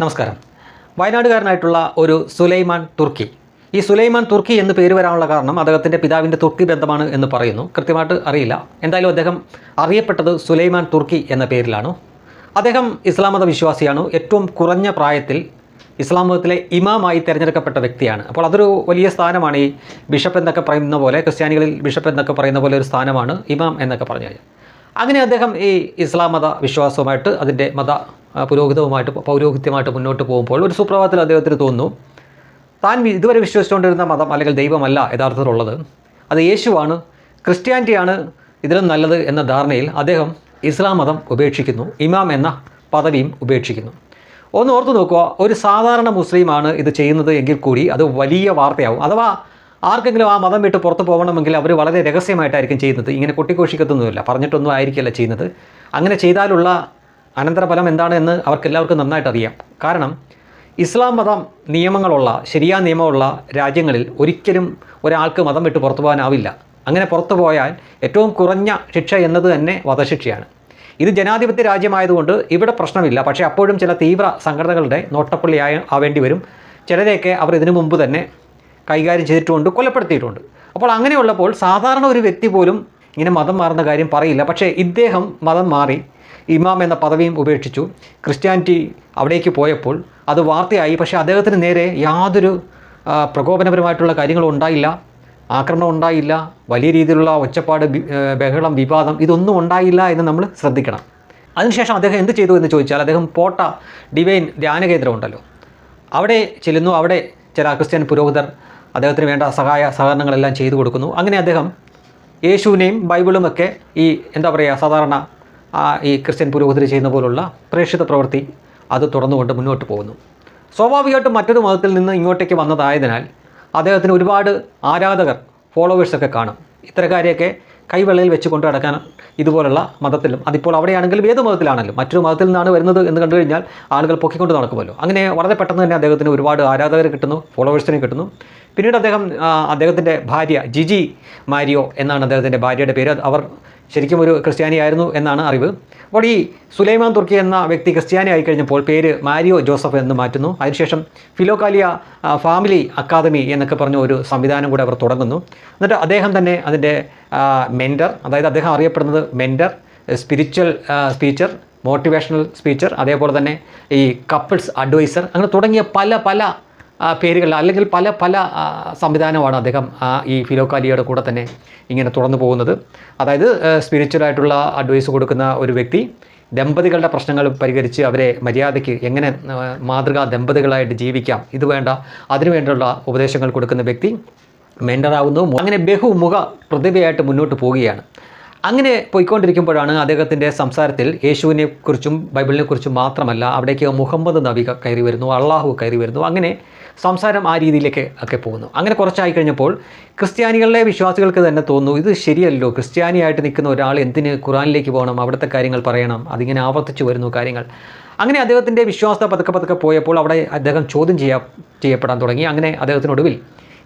നമസ്കാരം. വയനാടുകാരനായിട്ടുള്ള ഒരു സുലൈമാൻ തുർക്കി. ഈ സുലൈമാൻ തുർക്കി എന്ന് പേര് വരാനുള്ള കാരണം അദ്ദേഹത്തിന്റെ പിതാവിന്റെ തുർക്കി ബന്ധമാണ് എന്ന് പറയുന്നു. കൃത്യമായിട്ട് അറിയില്ല. എന്തായാലും അദ്ദേഹം അറിയപ്പെട്ടത് സുലൈമാൻ തുർക്കി എന്ന പേരിലാണ്. അദ്ദേഹം ഇസ്ലാം മത വിശ്വാസിയാണ്. ഏറ്റവും കുറഞ്ഞ പ്രായത്തിൽ ഇസ്ലാം മതത്തിലെ ഇമാമായി തിരഞ്ഞെടുക്കപ്പെട്ട വ്യക്തിയാണ്. അപ്പോൾ അതൊരു വലിയ സ്ഥാനമാണ് ഈ ബിഷപ്പ് എന്നൊക്കെ പറയുന്ന പോലെ ക്രിസ്ത്യാനികളിൽ ബിഷപ്പ് എന്നൊക്കെ പറയുന്ന പോലെ ഒരു സ്ഥാനമാണ് ഇമാം എന്നൊക്കെ പറഞ്ഞു കഴിഞ്ഞാൽ. അങ്ങനെ അദ്ദേഹം ഈ ഇസ്ലാം മത വിശ്വാസവുമായിട്ട് അതിന്റെ മത പുരോഹിതവുമായിട്ട് പൗരോഹിത്യമായിട്ട് മുന്നോട്ട് പോകുമ്പോൾ ഒരു സുപ്രഭാതത്തിൽ അദ്ദേഹത്തിന് തോന്നുന്നു താൻ ഇതുവരെ വിശ്വസിച്ചുകൊണ്ടിരുന്ന മതം അല്ലെങ്കിൽ ദൈവമല്ല യഥാർത്ഥത്തിലുള്ളത്. അത് യേശുവാണ് ക്രിസ്ത്യാനിറ്റിയാണ് ഇതിലും നല്ലത് എന്ന ധാരണയിൽ അദ്ദേഹം ഇസ്ലാം മതം ഉപേക്ഷിക്കുന്നു ഇമാം എന്ന പദവിയും ഉപേക്ഷിക്കുന്നു. ഒന്ന് ഓർത്തു നോക്കുക ഒരു സാധാരണ മുസ്ലിമാണ് ഇത് ചെയ്യുന്നത് എങ്കിൽ കൂടി അത് വലിയ വാർത്തയാവും. അഥവാ ആർക്കെങ്കിലും ആ മതം വിട്ട് പുറത്തു പോകണമെങ്കിൽ അവർ വളരെ രഹസ്യമായിട്ടായിരിക്കും ചെയ്യുന്നത്. ഇങ്ങനെ കൊട്ടിഘോഷിക്കത്തൊന്നുമില്ല പറഞ്ഞിട്ടൊന്നും ആയിരിക്കില്ല ചെയ്യുന്നത്. അങ്ങനെ ചെയ്താലുള്ള അനന്തരഫലം എന്താണ് എന്ന് അവർക്കെല്ലാവർക്കും നന്നായിട്ട് അറിയാം കാരണം ഇസ്ലാം മതം നിയമങ്ങളുള്ള ശരിയായ നിയമമുള്ള രാജ്യങ്ങളിൽ ഒരിക്കലും ഒരാൾക്ക് മതം വിട്ട് പുറത്തു പോകാനാവില്ല. അങ്ങനെ പുറത്തു പോയാൽ ഏറ്റവും കുറഞ്ഞ ശിക്ഷ എന്നത് തന്നെ വധശിക്ഷയാണ്. ഇത് ജനാധിപത്യ രാജ്യമായതുകൊണ്ട് ഇവിടെ പ്രശ്നമില്ല. പക്ഷേ അപ്പോഴും ചില തീവ്ര സംഘടനകളുടെ നോട്ടപ്പള്ളിയായ ആവേണ്ടി വരും. ചിലരെയൊക്കെ അവർ ഇതിനു മുമ്പ് തന്നെ കൈകാര്യം ചെയ്തിട്ടുമുണ്ട് കൊലപ്പെടുത്തിയിട്ടുണ്ട്. അപ്പോൾ അങ്ങനെയുള്ളപ്പോൾ സാധാരണ ഒരു വ്യക്തി പോലും ഇങ്ങനെ മതം മാറുന്ന കാര്യം പറയില്ല. പക്ഷേ ഇദ്ദേഹം മതം മാറി ഇമാം എന്ന പദവിയും ഉപേക്ഷിച്ചു. ക്രിസ്ത്യാനിറ്റി അവിടേക്ക് പോയപ്പോൾ അത് വാർത്തയായി. പക്ഷേ അദ്ദേഹത്തിന് നേരെ യാതൊരു പ്രകോപനപരമായിട്ടുള്ള കാര്യങ്ങളും ഉണ്ടായില്ല. ആക്രമണം ഉണ്ടായില്ല. വലിയ രീതിയിലുള്ള ഒച്ചപ്പാട് ബഹളം വിവാദം ഇതൊന്നും ഉണ്ടായില്ല എന്ന് നമ്മൾ ശ്രദ്ധിക്കണം. അതിനുശേഷം അദ്ദേഹം എന്ത് ചെയ്തു എന്ന് ചോദിച്ചാൽ അദ്ദേഹം പോട്ട ഡിവൈൻ ധ്യാന കേന്ദ്രം ഉണ്ടല്ലോ. അവിടെ ചെല്ലുന്നു. അവിടെ ചില ക്രിസ്ത്യൻ പുരോഹിതർ അദ്ദേഹത്തിന് വേണ്ട സഹായ സഹകരണങ്ങളെല്ലാം ചെയ്തു കൊടുക്കുന്നു. അങ്ങനെ അദ്ദേഹം യേശുവിനെയും ബൈബിളുമൊക്കെ ഈ എന്താ പറയുക സാധാരണ ആ, ഈ ക്രിസ്ത്യൻ പുരോഹിതർ ചെയ്യുന്ന പോലുള്ള പ്രേക്ഷിത പ്രവൃത്തി അത് തുടർന്നുകൊണ്ട് മുന്നോട്ട് പോകുന്നു. സ്വാഭാവികമായിട്ടും മറ്റൊരു മതത്തിൽ നിന്ന് ഇങ്ങോട്ടേക്ക് വന്നതായതിനാൽ അദ്ദേഹത്തിന് ഒരുപാട് ആരാധകർ ഫോളോവേഴ്സൊക്കെ കാണും. ഇത്തരക്കാരെയൊക്കെ കൈവെള്ളയിൽ വെച്ച് കൊണ്ട് നടക്കാൻ ഇതുപോലുള്ള മതത്തിലും അതിപ്പോൾ അവിടെയാണെങ്കിലും ഏത് മതത്തിലാണെങ്കിലും മറ്റൊരു മതത്തിൽ നിന്നാണ് വരുന്നത് എന്ന് കണ്ടു കഴിഞ്ഞാൽ ആളുകൾ പൊക്കിക്കൊണ്ട് നടക്കുമല്ലോ. അങ്ങനെ വളരെ പെട്ടെന്ന് തന്നെ അദ്ദേഹത്തിന് ഒരുപാട് ആരാധകർ കിട്ടുന്നു ഫോളോവേഴ്സിനെ കിട്ടുന്നു. പിന്നീട് അദ്ദേഹം അദ്ദേഹത്തിന്റെ ഭാര്യ ജിജി മാരിയോ എന്നാണ് അദ്ദേഹത്തിന്റെ ഭാര്യയുടെ പേര്. അവർ ശരിക്കും ഒരു ക്രിസ്ത്യാനിയായിരുന്നു എന്നാണ് അറിവ്. അപ്പോൾ ഈ സുലൈമാൻ തുർക്കി എന്ന വ്യക്തി ക്രിസ്ത്യാനി ആയി കഴിഞ്ഞപ്പോൾ പേര് മാരിയോ ജോസഫ് എന്ന് മാറ്റുന്നു. അതിനുശേഷം ഫിലോകാലിയ ഫാമിലി അക്കാദമി എന്നൊക്കെ പറഞ്ഞ ഒരു സംവിധാനം കൂടെ അവർ തുടങ്ങുന്നു. എന്നിട്ട് അദ്ദേഹം തന്നെ അതിന്റെ മെന്റർ അതായത് അദ്ദേഹം അറിയപ്പെടുന്നത് mentor spiritual speecher motivational speecher അതേപോലെ തന്നെ ഈ കപ്പിൾസ് അഡ്വൈസർ അങ്ങനെ തുടങ്ങിയ പല പല പേരുകൾ അല്ലെങ്കിൽ പല പല സംവിധാനമാണ് അദ്ദേഹം ഈ ഫിലോക്കാലിയുടെ കൂടെ തന്നെ ഇങ്ങനെ തുറന്നു പോകുന്നത്. അതായത് സ്പിരിച്വലായിട്ടുള്ള അഡ്വൈസ് കൊടുക്കുന്ന ഒരു വ്യക്തി ദമ്പതികളുടെ പ്രശ്നങ്ങൾ പരിഹരിച്ച് അവരെ മര്യാദയ്ക്ക് എങ്ങനെ മാതൃകാ ദമ്പതികളായിട്ട് ജീവിക്കാം ഇത് വേണ്ട അതിനു വേണ്ടിയുള്ള ഉപദേശങ്ങൾ കൊടുക്കുന്ന വ്യക്തി മെന്ററാവുന്നു അങ്ങനെ ബഹുമുഖ പ്രതിഭയായിട്ട് മുന്നോട്ട് പോവുകയാണ്. അങ്ങനെ പോയിക്കൊണ്ടിരിക്കുമ്പോഴാണ് അദ്ദേഹത്തിന്റെ സംസാരത്തിൽ യേശുവിനെ കുറിച്ചും ബൈബിളിനെ കുറിച്ചും മാത്രമല്ല അവിടേക്ക് മുഹമ്മദ് നബി കയറി വരുന്നു അള്ളാഹു കയറി വരുന്നു അങ്ങനെ സംസാരം ആ രീതിയിലേക്ക് ഒക്കെ പോകുന്നു. അങ്ങനെ കുറച്ചായി കഴിഞ്ഞപ്പോൾ ക്രിസ്ത്യാനികളിലെ വിശ്വാസികൾക്ക് തന്നെ തോന്നുന്നു ഇത് ശരിയല്ലോ ക്രിസ്ത്യാനിയായിട്ട് നിൽക്കുന്ന ഒരാൾ എന്തിന് ഖുറാനിലേക്ക് പോകണം? അവിടുത്തെ കാര്യങ്ങൾ പറയണം. അതിങ്ങനെ ആവർത്തിച്ചു വരുന്നു കാര്യങ്ങൾ. അങ്ങനെ അദ്ദേഹത്തിന്റെ വിശ്വാസത പതുക്കെ പതുക്കെ പോയപ്പോൾ അവിടെ അദ്ദേഹം ചോദ്യം ചെയ്യാ ചെയ്യപ്പെടാൻ തുടങ്ങി. അങ്ങനെ അദ്ദേഹത്തിനൊടുവിൽ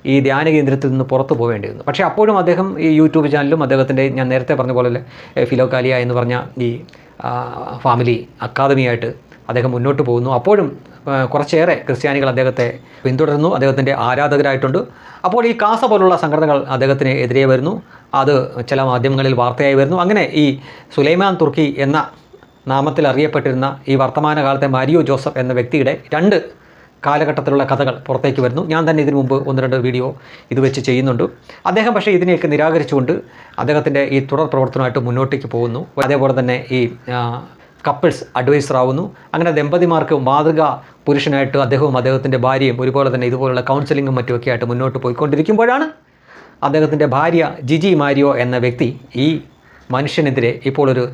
ഈ ധ്യാന കേന്ദ്രത്തിൽ നിന്ന് പുറത്തു പോകേണ്ടി വന്നു. പക്ഷേ അപ്പോഴും അദ്ദേഹം ഈ യൂട്യൂബ് ചാനലും അദ്ദേഹത്തിന്റെ ഞാൻ നേരത്തെ പറഞ്ഞ പോലെ ഫിലോകാലിയ എന്ന് പറഞ്ഞ ഈ ഫാമിലി അക്കാദമിയായിട്ട് അദ്ദേഹം മുന്നോട്ട് പോകുന്നു. അപ്പോഴും കുറച്ചേറെ ക്രിസ്ത്യാനികൾ അദ്ദേഹത്തെ പിന്തുടരുന്നു അദ്ദേഹത്തിന്റെ ആരാധകരായിട്ടുണ്ട്. അപ്പോൾ ഈ കാസ പോലുള്ള സംഘടനകൾ അദ്ദേഹത്തിന് എതിരെ വരുന്നു. അത് ചില മാധ്യമങ്ങളിൽ വാർത്തയായി വരുന്നു. അങ്ങനെ ഈ സുലൈമാൻ തുർക്കി എന്ന നാമത്തിൽ അറിയപ്പെട്ടിരുന്ന ഈ വർത്തമാനകാലത്തെ മാരിയോ ജോസഫ് എന്ന വ്യക്തിയുടെ രണ്ട് കാലഘട്ടത്തിലുള്ള കഥകൾ പുറത്തേക്ക് വരുന്നു. ഞാൻ തന്നെ ഇതിനു മുമ്പ് ഒന്ന് രണ്ട് വീഡിയോ ഇത് വെച്ച് ചെയ്യുന്നുണ്ട്. അദ്ദേഹം പക്ഷേ ഇതിനെയൊക്കെ നിരാകരിച്ചുകൊണ്ട് അദ്ദേഹത്തിന്റെ ഈ തുടർ പ്രവർത്തനമായിട്ട് മുന്നോട്ടേക്ക് പോകുന്നു. അതേപോലെ തന്നെ ഈ കപ്പിൾസ് അഡ്വൈസർ ആവുന്നു. അങ്ങനെ ദമ്പതിമാർക്ക് മാതൃക പുരുഷനായിട്ട് അദ്ദേഹവും അദ്ദേഹത്തിന്റെ ഭാര്യയും ഒരുപോലെ തന്നെ ഇതുപോലുള്ള കൗൺസിലിങ്ങും മറ്റുമൊക്കെ ആയിട്ട് മുന്നോട്ട് പോയിക്കൊണ്ടിരിക്കുമ്പോഴാണ് അദ്ദേഹത്തിന്റെ ഭാര്യ ജിജി മാരിയോ എന്ന വ്യക്തി ഈ മനുഷ്യനെതിരെ ഇപ്പോൾ ഒരു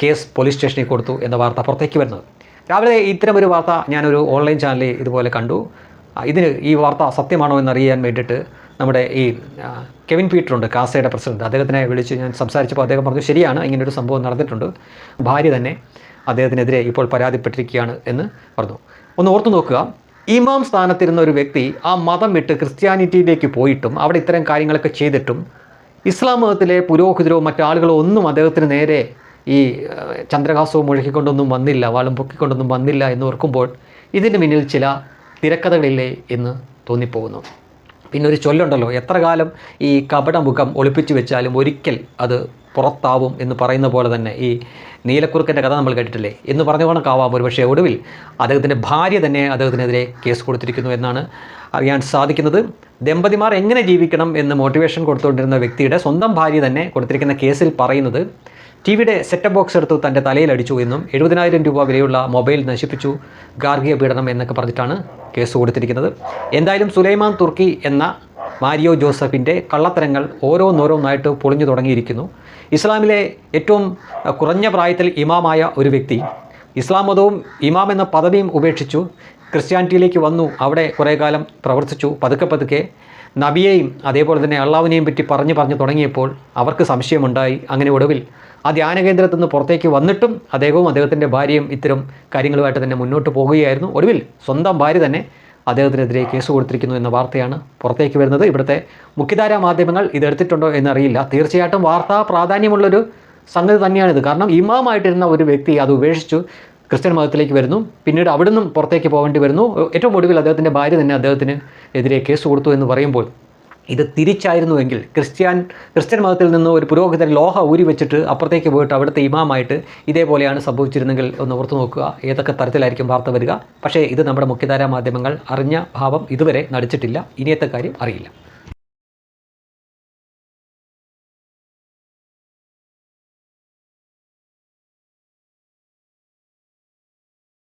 കേസ് പോലീസ് സ്റ്റേഷനിൽ കൊടുത്തു എന്ന വാർത്ത പുറത്തേക്ക് വരുന്നത്. രാവിലെ ഇത്തരമൊരു വാർത്ത ഞാനൊരു ഓൺലൈൻ ചാനലിൽ ഇതുപോലെ കണ്ടു. ഇതിന് ഈ വാർത്ത സത്യമാണോ എന്നറിയാൻ വേണ്ടിയിട്ട് നമ്മുടെ ഈ കെവിൻ പീറ്റർ ഉണ്ട് കാസയുടെ പ്രസിഡന്റ്. അദ്ദേഹത്തിനെ വിളിച്ച് ഞാൻ സംസാരിച്ചപ്പോൾ അദ്ദേഹം പറഞ്ഞു ശരിയാണ് ഇങ്ങനൊരു സംഭവം നടന്നിട്ടുണ്ട്. ഭാര്യ തന്നെ അദ്ദേഹത്തിനെതിരെ ഇപ്പോൾ പരാതിപ്പെട്ടിരിക്കുകയാണ് എന്ന് പറഞ്ഞു. ഒന്ന് ഓർത്തു നോക്കുക ഇമാം സ്ഥാനത്തിരുന്ന ഒരു വ്യക്തി ആ മതം വിട്ട് ക്രിസ്ത്യാനിറ്റിയിലേക്ക് പോയിട്ടും അവിടെ ഇത്തരം കാര്യങ്ങളൊക്കെ ചെയ്തിട്ടും ഇസ്ലാം മതത്തിലെ പുരോഹിതരോ മറ്റാളുകളോ ഒന്നും അദ്ദേഹത്തിന് നേരെ ഈ ചന്ദ്രഹാസവും മുഴക്കിക്കൊണ്ടൊന്നും വന്നില്ല വാളും പൊക്കിക്കൊണ്ടൊന്നും വന്നില്ല എന്ന് ഓർക്കുമ്പോൾ ഇതിന് പിന്നിൽ ചില തിരക്കഥകളില്ലേ എന്ന് തോന്നിപ്പോകുന്നു. പിന്നെ ഒരു ചൊല്ലുണ്ടല്ലോ എത്ര കാലം ഈ കപടമുഖം ഒളിപ്പിച്ചു വെച്ചാലും ഒരിക്കൽ അത് പുറത്താവും എന്ന് പറയുന്ന പോലെ തന്നെ ഈ നീലക്കുറുക്കന്റെ കഥ നമ്മൾ കേട്ടിട്ടില്ലേ? എന്ന് പറഞ്ഞ ഒരു പക്ഷേ ഒടുവിൽ അദ്ദേഹത്തിന്റെ ഭാര്യ തന്നെ അദ്ദേഹത്തിനെതിരെ കേസ് കൊടുത്തിരിക്കുന്നു എന്നാണ് അറിയാൻ സാധിക്കുന്നത്. ദമ്പതിമാർ എങ്ങനെ ജീവിക്കണം എന്ന് മോട്ടിവേഷൻ കൊടുത്തുകൊണ്ടിരുന്ന വ്യക്തിയുടെ സ്വന്തം ഭാര്യ തന്നെ കൊടുത്തിരിക്കുന്ന കേസിൽ പറയുന്നത് ടി വിയുടെ സെറ്റപ്പ് ബോക്സ് എടുത്ത് തന്റെ തലയിലടിച്ചു എന്നും എഴുപതിനായിരം രൂപ വിലയുള്ള മൊബൈൽ നശിപ്പിച്ചു ഗാർഗിയ പീഡനം എന്നൊക്കെ പറഞ്ഞിട്ടാണ് കേസ് കൊടുത്തിരിക്കുന്നത്. എന്തായാലും സുലൈമാൻ തുർക്കി എന്ന മാരിയോ ജോസഫിന്റെ കള്ളത്തരങ്ങൾ ഓരോന്നോരോന്നായിട്ട് പൊളിഞ്ഞു തുടങ്ങിയിരിക്കുന്നു. ഇസ്ലാമിലെ ഏറ്റവും കുറഞ്ഞ പ്രായത്തിൽ ഇമാമായ ഒരു വ്യക്തി ഇസ്ലാം മതവും ഇമാം എന്ന പദവിയും ഉപേക്ഷിച്ചു ക്രിസ്ത്യാനിറ്റിയിലേക്ക് വന്നു അവിടെ കുറേ കാലം പ്രവർത്തിച്ചു പതുക്കെ പതുക്കെ നബിയെയും അതേപോലെ തന്നെ അള്ളാവിനെയും പറ്റി പറഞ്ഞു പറഞ്ഞു തുടങ്ങിയപ്പോൾ അവർക്ക് സംശയമുണ്ടായി. അങ്ങനെ ഒടുവിൽ ആ ധ്യാന കേന്ദ്രത്തിൽ നിന്ന് പുറത്തേക്ക് വന്നിട്ടും അദ്ദേഹവും അദ്ദേഹത്തിന്റെ ഭാര്യയും ഇത്തരം കാര്യങ്ങളുമായിട്ട് തന്നെ മുന്നോട്ട് പോകുകയായിരുന്നു. ഒടുവിൽ സ്വന്തം ഭാര്യ തന്നെ അദ്ദേഹത്തിനെതിരെ കേസ് കൊടുത്തിരിക്കുന്നു എന്ന വാർത്തയാണ് പുറത്തേക്ക് വരുന്നത്. ഇവിടുത്തെ മുഖ്യധാരാ മാധ്യമങ്ങൾ ഇതെടുത്തിട്ടുണ്ടോ എന്നറിയില്ല. തീർച്ചയായിട്ടും വാർത്താ പ്രാധാന്യമുള്ളൊരു സംഗതി തന്നെയാണിത്. കാരണം ഇമാമായിട്ടിരുന്ന ഒരു വ്യക്തി അത് ഉപേക്ഷിച്ചു. ക്രിസ്ത്യൻ മതത്തിലേക്ക് വരുന്നു. പിന്നീട് അവിടെ നിന്നും പുറത്തേക്ക് പോകേണ്ടി വരുന്നു. ഏറ്റവും ഒടുവിൽ അദ്ദേഹത്തിന്റെ ഭാര്യ തന്നെ അദ്ദേഹത്തിന് എതിരെ കേസ് കൊടുത്തു എന്ന് പറയുമ്പോൾ ഇത് തിരിച്ചായിരുന്നുവെങ്കിൽ ക്രിസ്ത്യൻ ക്രിസ്ത്യൻ മതത്തിൽ നിന്ന് ഒരു പുരോഹിതൻ ലോഹ ഊരി വെച്ചിട്ട് അപ്പുറത്തേക്ക് പോയിട്ട് അവിടുത്തെ ഇമാമായിട്ട് ഇതേപോലെയാണ് സംഭവിച്ചിരുന്നെങ്കിൽ ഒന്ന് ഓർത്തു നോക്കുക. ഏതൊക്കെ തരത്തിലായിരിക്കും വാർത്ത വരിക? പക്ഷേ ഇത് നമ്മുടെ മുഖ്യധാരാ മാധ്യമങ്ങൾ അറിഞ്ഞ ഭാവം ഇതുവരെ നടിച്ചിട്ടില്ല. ഇനിയത്തെ കാര്യം അറിയില്ല.